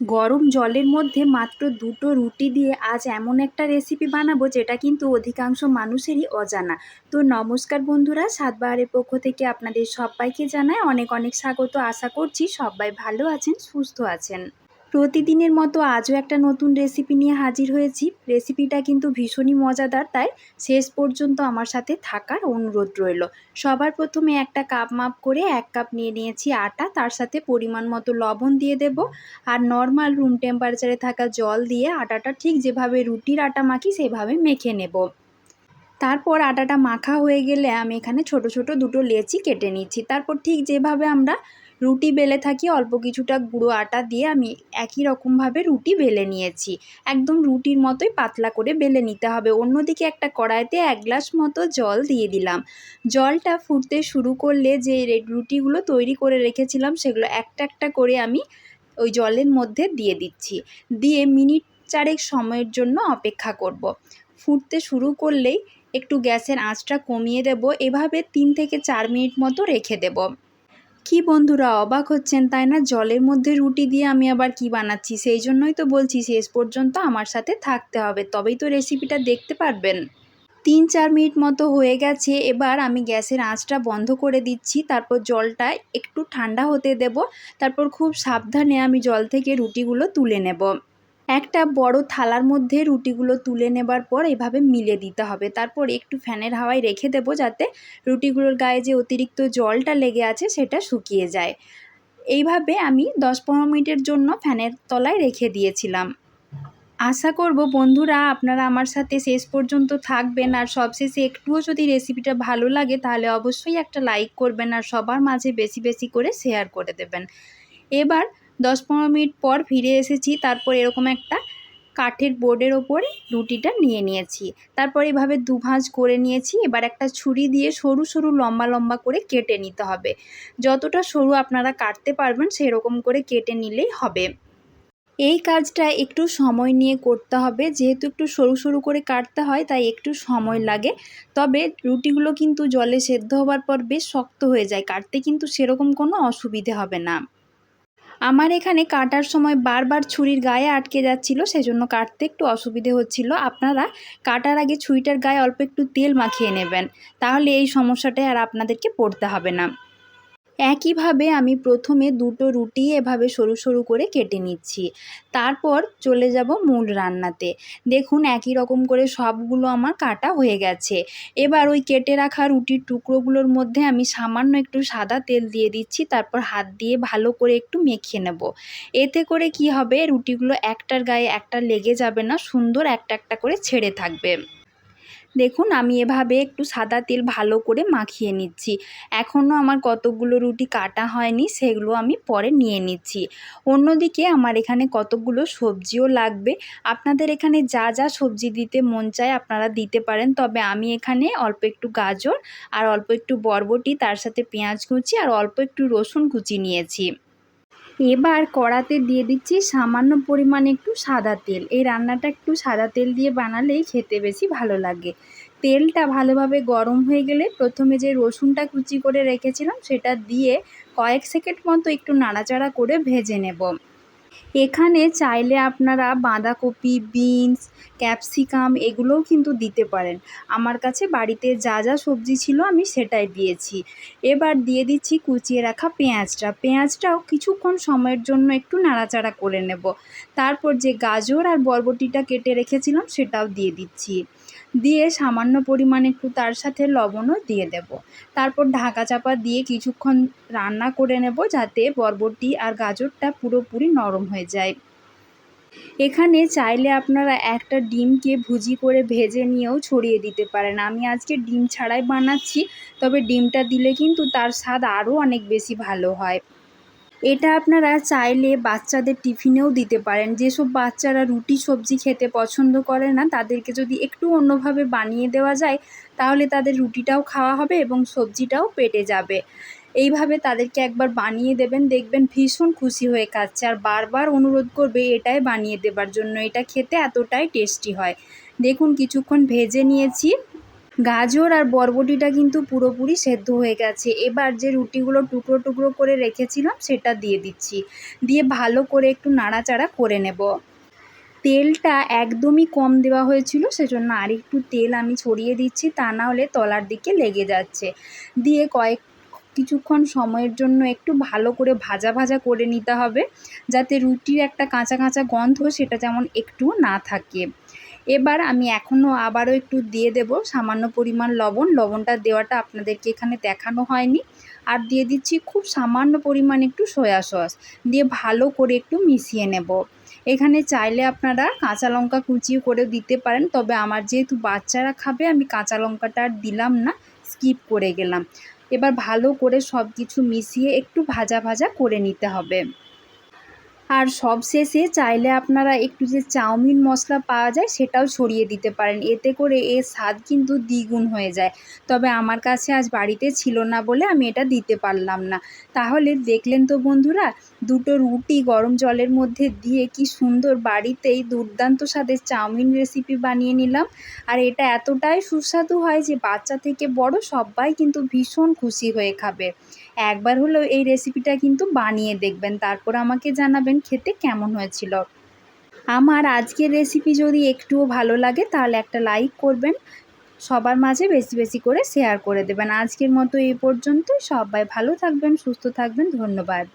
গরম জলের মধ্যে মাত্র দুটো রুটি দিয়ে আজ এমন একটা রেসিপি বানাবো যেটা কিন্তু অধিকাংশ মানুষেরই অজানা। তো নমস্কার বন্ধুরা, সাতবাহারের পক্ষ থেকে আপনাদের সবাইকে জানায় অনেক অনেক স্বাগত। আশা করছি সবাই ভালো আছেন, সুস্থ আছেন। প্রতিদিনের মতো আজও একটা নতুন রেসিপি নিয়ে হাজির হয়েছি। রেসিপিটা কিন্তু ভীষণই মজাদার, তাই শেষ পর্যন্ত আমার সাথে থাকার অনুরোধ রইল। সবার প্রথমে একটা কাপ মাপ করে এক কাপ নিয়ে নিয়েছি আটা, তার সাথে পরিমাণ মতো লবণ দিয়ে দেব। আর নর্মাল রুম টেম্পারেচারে থাকা জল দিয়ে আটাটা ঠিক যেভাবে রুটির আটা মাখি সেভাবে মেখে নেব। তারপর আটাটা মাখা হয়ে গেলে আমি এখানে ছোট ছোট দুটো লেচি কেটে নিচ্ছি। তারপর ঠিক যেভাবে আমরা রুটি বেলে থাকি, অল্প কিছুটা গুঁড়ো আটা দিয়ে আমি একই রকমভাবে রুটি বেলে নিয়েছি। একদম রুটির মতোই পাতলা করে বেলে নিতে হবে। অন্যদিকে একটা কড়াইতে এক গ্লাস মতো জল দিয়ে দিলাম। জলটা ফুটতে শুরু করলে যে রুটিগুলো তৈরি করে রেখেছিলাম, সেগুলো একটা একটা করে আমি ওই জলের মধ্যে দিয়ে দিচ্ছি। দিয়ে মিনিট চারেক সময়ের জন্য অপেক্ষা করব। ফুটতে শুরু করলেই একটু গ্যাসের আঁচটা কমিয়ে দেব। এভাবে তিন থেকে চার মিনিট মতো রেখে দেব। কি বন্ধুরা অবাক হচ্ছেন, তাই না? জলের মধ্যে রুটি দিয়ে আমি আবার কি বানাচ্ছি? সেই জন্যই তো বলছি, শেষ পর্যন্ত আমার সাথে থাকতে হবে। তবেই তো রেসিপিটা দেখতে পারবেন। তিন চার মিনিট মতো হয়ে গেছে, এবার আমি গ্যাসের আঁচটা বন্ধ করে দিচ্ছি। তারপর জলটা একটু ঠান্ডা হতে দেব। তারপর খুব সাবধানে আমি জল থেকে রুটিগুলো তুলে নেব। একটা বড় থালার মধ্যে রুটিগুলো তুলে নেবার পর এভাবে মিলে দিতে হবে। তারপর একটু ফ্যানের হাওয়ায় রেখে দেবো যাতে রুটিগুলোর গায়ে যে অতিরিক্ত জলটা লেগে আছে সেটা শুকিয়ে যায়। এইভাবে আমি দশ পনেরো মিনিটের জন্য ফ্যানের তলায় রেখে দিয়েছিলাম। আশা করব বন্ধুরা আপনারা আমার সাথে শেষ পর্যন্ত থাকবেন। আর সবশেষে একটুও যদি রেসিপিটা ভালো লাগে তাহলে অবশ্যই একটা লাইক করবেন আর সবার মাঝে বেশি বেশি করে শেয়ার করে দেবেন। এবার দশ পনেরো মিনিট পর ফিরে এসেছি। তারপর এরকম একটা কাঠের বোর্ডের ওপরে রুটিটা নিয়ে নিয়েছি। তারপর এভাবে দুভাঁজ করে নিয়েছি। এবার একটা ছুরি দিয়ে সরু সরু, লম্বা লম্বা করে কেটে নিতে হবে। যতটা সরু আপনারা কাটতে পারবেন, সেরকম করে কেটে নিলেই হবে। এই কাজটা একটু সময় নিয়ে করতে হবে। যেহেতু একটু সরু সরু করে কাটতে হয়, তাই একটু সময় লাগে। তবে রুটিগুলো কিন্তু জলে সেদ্ধ হবার পর বেশ শক্ত হয়ে যায়। কাটতে কিন্তু সেরকম কোনো অসুবিধে হবে না। আমার এখানে কাটার সময় বারবার ছুরির গায়ে আটকে যাচ্ছিল, সেজন্য কাটতে একটু অসুবিধে হচ্ছিল। আপনারা কাটার আগে ছুরিটার গায়ে অল্প একটু তেল মাখিয়ে নেবেন, তাহলে এই সমস্যাটাই আর আপনাদেরকে পড়তে হবে না। একইভাবে আমি প্রথমে দুটো রুটি এভাবে সরু সরু করে কেটে নিচ্ছি। তারপর চলে যাব মূল রান্নাতে। দেখুন একই রকম করে সবগুলো আমার কাটা হয়ে গেছে। এবার ওই কেটে রাখা রুটির টুকরোগুলোর মধ্যে আমি সামান্য একটু সাদা তেল দিয়ে দিচ্ছি, তারপর হাত দিয়ে ভালো করে একটু মেখে নেব। এতে করে কি হবে? রুটিগুলো একটার গায়ে একটা লেগে যাবে না, সুন্দর একটা একটা করে ছেড়ে থাকবে। দেখুন, আমি এভাবে একটু সাদা তেল ভালো করে মাখিয়ে নিচ্ছি। এখনও আমার কতকগুলো রুটি কাটা হয়নি, সেগুলো আমি পরে নিয়ে নিচ্ছি। অন্যদিকে আমার এখানে কতকগুলো সবজিও লাগবে। আপনাদের এখানে যা যা সবজি দিতে মন চায় আপনারা দিতে পারেন। তবে আমি এখানে অল্প একটু গাজর আর অল্প একটু বরবটি, তার সাথে পেঁয়াজ কুচি আর অল্প একটু রসুন কুচি নিয়েছি। এবার কড়াতে দিয়ে দিচ্ছি সামান্য পরিমাণে একটু সাদা তেল। এই রান্নাটা একটু সাদা তেল দিয়ে বানালেই খেতে বেশি ভালো লাগে। তেলটা ভালোভাবে গরম হয়ে গেলে প্রথমে যে রসুনটা কুচি করে রেখেছিলাম, সেটা দিয়ে কয়েক সেকেন্ড মতো একটু নাড়াচাড়া করে ভেজে নেব। এখানে চাইলে আপনারা বাঁধাকপি, বিনস, ক্যাপসিকাম এগুলোও কিন্তু দিতে পারেন। আমার কাছে বাড়িতে যা যা সবজি ছিল আমি সেটাই দিয়েছি। এবার দিয়ে দিচ্ছি কুচিয়ে রাখা পেঁয়াজটা। পেঁয়াজটাও কিছুক্ষণ সময়ের জন্য একটু নাড়াচাড়া করে নেব। তারপর যে গাজর আর বরবটিটা কেটে রেখেছিলাম সেটাও দিয়ে দিচ্ছি। দিয়ে সামান্য পরিমাণে একটু তার সাথে লবণও দিয়ে দেব। তারপর ঢাকা চাপা দিয়ে কিছুক্ষণ রান্না করে নেব যাতে বরবটি আর গাজরটা পুরোপুরি নরম হয়ে যায়। এখানে চাইলে আপনারা একটা ডিমকে ভুজি করে ভেজে নিয়েও ছড়িয়ে দিতে পারেন। আমি আজকে ডিম ছাড়াই বানাচ্ছি, তবে ডিমটা দিলে কিন্তু তার স্বাদ আরও অনেক বেশি ভালো হয়। এটা আপনারা চাইলে বাচ্চাদের টিফিনেও দিতে পারেন। যেসব বাচ্চারা রুটি, সবজি খেতে পছন্দ করে না, তাদেরকে যদি একটু অন্যভাবে বানিয়ে দেওয়া যায়, তাহলে তাদের রুটিটাও খাওয়া হবে এবং সবজিটাও পেটে যাবে। এইভাবে তাদেরকে একবার বানিয়ে দেবেন, দেখবেন ভীষণ খুশি হয়ে খাচ্ছে। আর বারবার অনুরোধ করবে এটাই বানিয়ে দেবার জন্য। এটা খেতে এতটাই টেস্টি হয়। দেখুন, কিছুক্ষণ ভেজে নিয়েছি। গাজর আর বরবটিটা কিন্তু পুরোপুরি সেদ্ধ হয়ে গেছে। এবার যে রুটিগুলো টুকরো টুকরো করে রেখেছিলাম, সেটা দিয়ে দিচ্ছি। দিয়ে ভালো করে একটু নাড়াচাড়া করে নেব। তেলটা একদমই কম দেওয়া হয়েছিল, সেজন্য আরেকটু তেল আমি ছড়িয়ে দিচ্ছি, তা না হলে তলার দিকে লেগে যাচ্ছে। দিয়ে কয়েক কিছুক্ষণ সময়ের জন্য একটু ভালো করে ভাজা ভাজা করে নিতে হবে, যাতে রুটির একটা কাঁচা কাঁচা গন্ধ সেটা যেমন একটুও না থাকে। এবার আমি এখনও আবারও একটু দিয়ে দেব সামান্য পরিমাণ লবণ। লবণটা দেওয়াটা আপনাদেরকে এখানে দেখানো হয়নি। আর দিয়ে দিচ্ছি খুব সামান্য পরিমাণ একটু সয়া সস। দিয়ে ভালো করে একটু মিশিয়ে নেব। এখানে চাইলে আপনারা কাঁচা লঙ্কা কুচিও করে দিতে পারেন, তবে আমার যেহেতু বাচ্চারা খাবে, আমি কাঁচা লঙ্কাটা আর দিলাম না, স্কিপ করে গেলাম। এবার ভালো করে সব কিছু মিশিয়ে একটু ভাজা ভাজা করে নিতে হবে। আর সবশেষে চাইলে আপনারা একটু যে চাউমিন মশলা পাওয়া যায়, সেটাও ছড়িয়ে দিতে পারেন। এতে করে এর স্বাদ কিন্তু দ্বিগুণ হয়ে যায়। তবে আমার কাছে আজ বাড়িতে ছিল না বলে আমি এটা দিতে পারলাম না। তাহলে দেখলেন তো বন্ধুরা, দুটো রুটি গরম জলের মধ্যে দিয়ে কি সুন্দর বাড়িতেই দুর্দান্ত স্বাদের চাউমিন রেসিপি বানিয়ে নিলাম। আর এটা এতটাই সুস্বাদু হয় যে বাচ্চা থেকে বড় সবাই কিন্তু ভীষণ খুশি হয়ে খাবে। একবার হলেও এই রেসিপিটা কিন্তু বানিয়ে দেখবেন। তারপর আমাকে জানাবেন খেতে কেমন হয়েছিল। আমার আজকের রেসিপি যদি একটুও ভালো লাগে, তাহলে একটা লাইক করবেন। সবার মাঝে বেশি বেশি করে শেয়ার করে দেবেন। আজকের মতো এই পর্যন্তই। সবাই ভালো থাকবেন, সুস্থ থাকবেন। ধন্যবাদ।